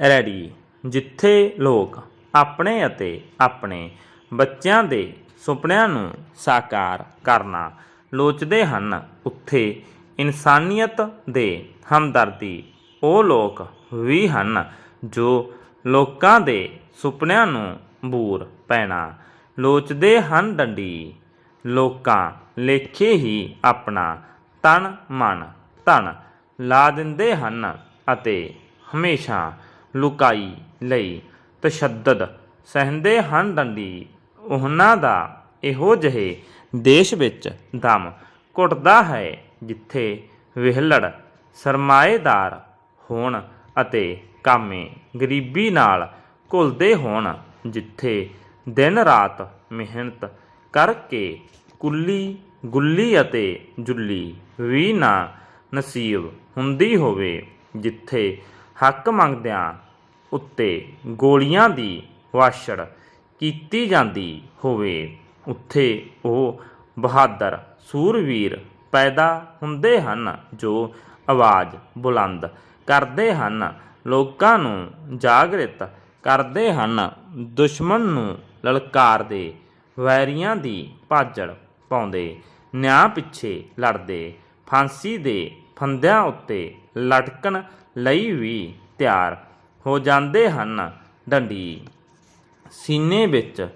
Ready. ਜਿੱਥੇ ਲੋਕ ਆਪਣੇ ਅਤੇ ਆਪਣੇ ਬੱਚਿਆਂ ਦੇ ਸੁਪਨਿਆਂ ਨੂੰ ਸਾਕਾਰ ਕਰਨਾ ਲੋਚਦੇ ਹਨ, ਉੱਥੇ ਇਨਸਾਨੀਅਤ ਦੇ ਹਮਦਰਦੀ ਉਹ ਲੋਕ ਵੀ ਹਨ ਜੋ ਲੋਕਾਂ ਦੇ ਸੁਪਨਿਆਂ ਨੂੰ ਬੂਰ ਪੈਣਾ ਲੋਚਦੇ ਹਨ ਡੰਡੀ। ਲੋਕਾਂ ਲੇਖੇ ਹੀ ਆਪਣਾ ਤਨ, ਮਨ, ਧਨ ਲਾ ਦਿੰਦੇ ਹਨ ਅਤੇ ਹਮੇਸ਼ਾ ਲੁਕਾਈ ਲਈ ਤਸ਼ੱਦਦ। ਸਹਿੰਦੇ ਹਨ ਡੰਡੀ ਉਹਨਾਂ ਦਾ ਇਹੋ ਜਿਹੇ ਦੇਸ਼ ਵਿੱਚ ਦਮ ਘੁੱਟਦਾ ਹੈ ਜਿੱਥੇ ਵਿਹਲੜ, ਸਰਮਾਏਦਾਰ ਹੋਣ ਅਤੇ ਕਾਮੇ ਗਰੀਬੀ ਨਾਲ ਘੁਲਦੇ ਹੋਣ, ਜਿੱਥੇ ਦਿਨ ਰਾਤ ਮਿਹਨਤ ਕਰਕੇ ਕੁੱਲੀ, ਗੁੱਲੀ ਅਤੇ ਜੁੱਲੀ ਵੀ ਨਾ ਨਸੀਬ ਹੁੰਦੀ ਹੋਵੇ, ਜਿੱਥੇ ਹੱਕ ਮੰਗਦਿਆਂ ਉੱਤੇ ਗੋਲੀਆਂ ਦੀ ਵਾਸ਼ੜ ਕੀਤੀ ਜਾਂਦੀ ਹੋਵੇ, ਉੱਥੇ ਉਹ ਬਹਾਦਰ ਸੂਰਵੀਰ ਪੈਦਾ ਹੁੰਦੇ ਹਨ ਜੋ ਆਵਾਜ਼ ਬੁਲੰਦ ਕਰਦੇ ਹਨ, ਲੋਕਾਂ ਨੂੰ ਜਾਗਰਿਤ ਕਰਦੇ ਹਨ, ਦੁਸ਼ਮਣ ਨੂੰ ਲਲਕਾਰਦੇ, ਵੈਰੀਆਂ ਦੀ ਭਾਜੜ ਪਾਉਂਦੇ, ਨਿਆਂ ਪਿੱਛੇ ਲੜਦੇ, ਫਾਂਸੀ ਦੇ ਫੰਦਿਆਂ ਉੱਤੇ ਲਟਕਣ ਲਈ ਵੀ ਤਿਆਰ ਹੋ ਜਾਂਦੇ ਹਨ। ਡੰਡੀ। ਸੀਨੇ ਵਿੱਚ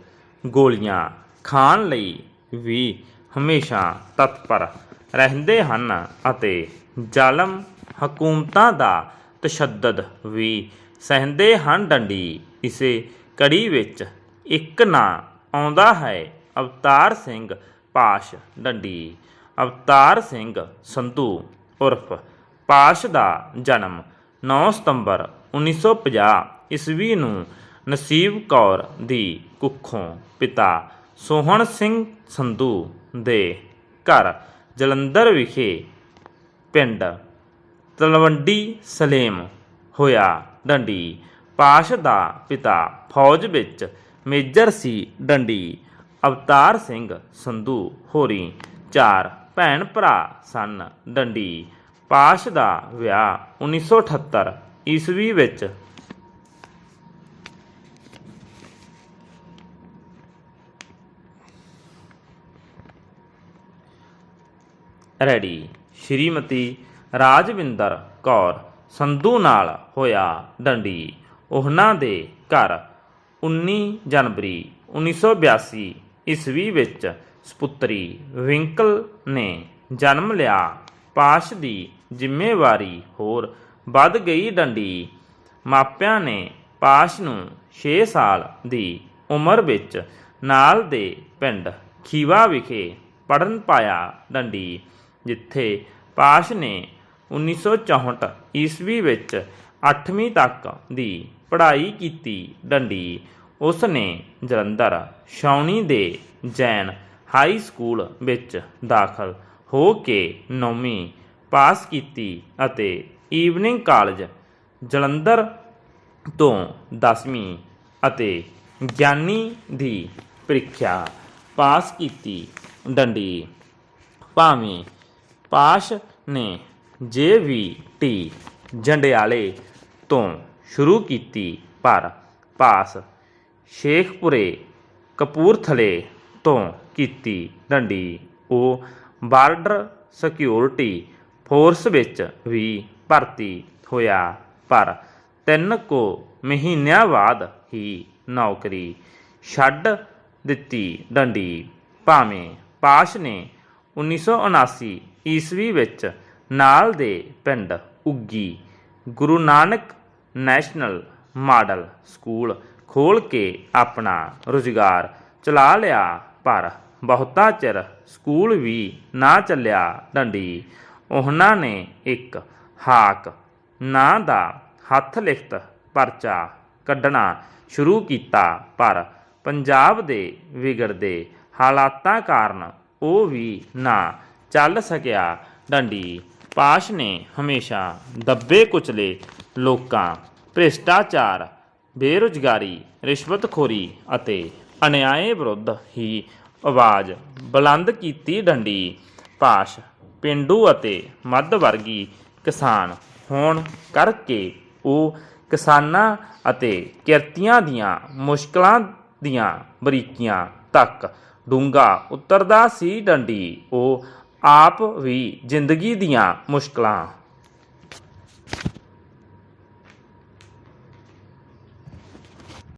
ਗੋਲੀਆਂ ਖਾਣ ਲਈ ਵੀ ਹਮੇਸ਼ਾ ਤਤਪਰ ਰਹਿੰਦੇ ਹਨ ਅਤੇ ਜ਼ਾਲਮ ਹਕੂਮਤਾਂ ਦਾ ਤਸ਼ੱਦਦ ਵੀ ਸਹਿੰਦੇ ਹਨ। ਡੰਡੀ ਇਸੇ ਕੜੀ ਵਿੱਚ ਇੱਕ ਨਾਂ ਆਉਂਦਾ ਹੈ। ਅਵਤਾਰ ਸਿੰਘ ਪਾਸ਼। ਡੰਡੀ। ਅਵਤਾਰ ਸਿੰਘ ਸੰਧੂ ਉਰਫ ਪਾਸ਼ ਦਾ ਜਨਮ 9 ਸਤੰਬਰ 1950 ਈਸਵੀ ਨੂੰ ਨਸੀਬ ਕੌਰ ਦੀ ਕੁੱਖੋਂ ਪਿਤਾ ਸੋਹਣ ਸਿੰਘ ਸੰਧੂ ਦੇ ਘਰ ਜਲੰਧਰ ਵਿਖੇ ਪਿੰਡ ਤਲਵੰਡੀ ਸਲੇਮ ਹੋਇਆ ਡੰਡੀ। ਪਾਸ਼ ਦਾ ਪਿਤਾ ਫੌਜ ਵਿੱਚ ਮੇਜਰ ਸੀ ਡੰਡੀ। ਅਵਤਾਰ ਸਿੰਘ ਸੰਧੂ ਹੋਰੀ ਚਾਰ ਭੈਣ ਭਰਾ ਸਨ ਡੰਡੀ। ਪਾਸ਼ ਦਾ ਵਿਆਹ 1978 ਈਸਵੀ ਵਿੱਚ। ਰੈਡੀ। ਸ਼੍ਰੀਮਤੀ ਰਾਜਵਿੰਦਰ ਕੌਰ ਸੰਧੂ ਨਾਲ ਹੋਇਆ ਡੰਡੀ ਉਹਨਾਂ ਦੇ ਘਰ 19 ਜਨਵਰੀ 1982 ਈਸਵੀ ਵਿੱਚ ਸਪੁੱਤਰੀ ਵਿੰਕਲ ਨੇ ਜਨਮ ਲਿਆ। ਪਾਸ਼ ਦੀ ਜ਼ਿੰਮੇਵਾਰੀ ਹੋਰ ਵੱਧ ਗਈ ਡੰਡੀ। ਮਾਪਿਆਂ ਨੇ ਪਾਸ਼ ਨੂੰ 6 ਸਾਲ ਦੀ ਉਮਰ ਵਿੱਚ ਨਾਲ ਦੇ ਪਿੰਡ ਖੀਵਾ ਵਿਖੇ ਪੜਨ ਪਾਇਆ ਡੰਡੀ, ਜਿੱਥੇ ਪਾਸ਼ ਨੇ 1964 ਈਸਵੀ ਵਿੱਚ 8ਵੀਂ ਤੱਕ ਦੀ ਪੜ੍ਹਾਈ ਕੀਤੀ ਡੰਡੀ। ਉਸ ਨੇ ਜਲੰਧਰ ਛਾਉਣੀ ਦੇ ਜੈਨ ਹਾਈ ਸਕੂਲ ਵਿੱਚ ਦਾਖਲ ਹੋ ਕੇ 9ਵੀਂ ਪਾਸ ਕੀਤੀ ਅਤੇ ਈਵਨਿੰਗ ਕਾਲਜ ਜਲੰਧਰ ਤੋਂ 10ਵੀਂ ਅਤੇ ਗਿਆਨੀ ਦੀ ਪ੍ਰੀਖਿਆ ਪਾਸ ਕੀਤੀ। ਡੰਡੀ ਭਾਵੇਂ ਪਾਸ਼ ਨੇ ਟੀ ਜੰਡਿਆਲੇ ਤੋਂ ਸ਼ੁਰੂ ਕੀਤੀ, ਪਰ ਪਾਸ ਸ਼ੇਖਪੁਰੇ ਕਪੂਰਥਲੇ ਤੋਂ ਕੀਤੀ। ਡੰਡੀ, ਉਹ ਬਾਰਡਰ ਸਿਕਿਉਰਿਟੀ ਫੋਰਸ ਵਿੱਚ ਵੀ ਭਰਤੀ ਹੋਇਆ। ਪਰ ਤਿੰਨ ਕੁ ਮਹੀਨਿਆਂ ਬਾਅਦ ਹੀ ਨੌਕਰੀ ਛੱਡ ਦਿੱਤੀ ਡੰਡੀ। ਭਾਵੇਂ ਪਾਸ਼ ਨੇ 1979 ਈਸਵੀ ਵਿੱਚ ਨਾਲ ਦੇ ਪਿੰਡ Uggi Guru Nanak national model school ਖੋਲ ਕੇ ਆਪਣਾ ਰੁਜ਼ਗਾਰ ਚਲਾ ਲਿਆ। ਪਰ ਬਹੁਤਾ ਚਿਰ ਸਕੂਲ ਵੀ ਨਾ ਚੱਲਿਆ ਡੰਡੀ। ਉਹਨਾਂ ਨੇ ਇੱਕ ਹਾਕ ਨਾਂ ਦਾ ਹੱਥ ਲਿਖਤ ਪਰਚਾ ਕੱਢਣਾ ਸ਼ੁਰੂ ਕੀਤਾ, ਪਰ ਪੰਜਾਬ ਦੇ ਵਿਗੜਦੇ ਹਾਲਾਤਾਂ ਕਾਰਨ ਉਹ ਵੀ ਨਾ ਚੱਲ ਸਕਿਆ ਡੰਡੀ। ਪਾਸ਼ ਨੇ ਹਮੇਸ਼ਾ ਦੱਬੇ ਕੁਚਲੇ ਲੋਕਾਂ, ਭ੍ਰਿਸ਼ਟਾਚਾਰ, ਬੇਰੁਜ਼ਗਾਰੀ, ਰਿਸ਼ਵਤਖੋਰੀ ਅਤੇ ਅਨਿਆਏ ਵਿਰੁੱਧ ਹੀ ਆਵਾਜ਼, ਬੁਲੰਦ ਕੀਤੀ ਡੰਡੀ, ਭਾਸ਼, ਪਿੰਡੂ ਅਤੇ ਮੱਧ ਵਰਗੀ ਕਿਸਾਨ ਹੋਣ ਕਰਕੇ ਉਹ ਕਿਸਾਨਾਂ ਅਤੇ ਕਿਰਤੀਆਂ ਦੀਆਂ ਮੁਸ਼ਕਲਾਂ ਦੀਆਂ ਬਰੀਕੀਆਂ ਤੱਕ ਡੂੰਘਾ ਉਤਰਦਾ ਸੀ ਡੰਡੀ। ਉਹ ਆਪ ਵੀ ਜ਼ਿੰਦਗੀ ਦੀਆਂ ਮੁਸ਼ਕਲਾਂ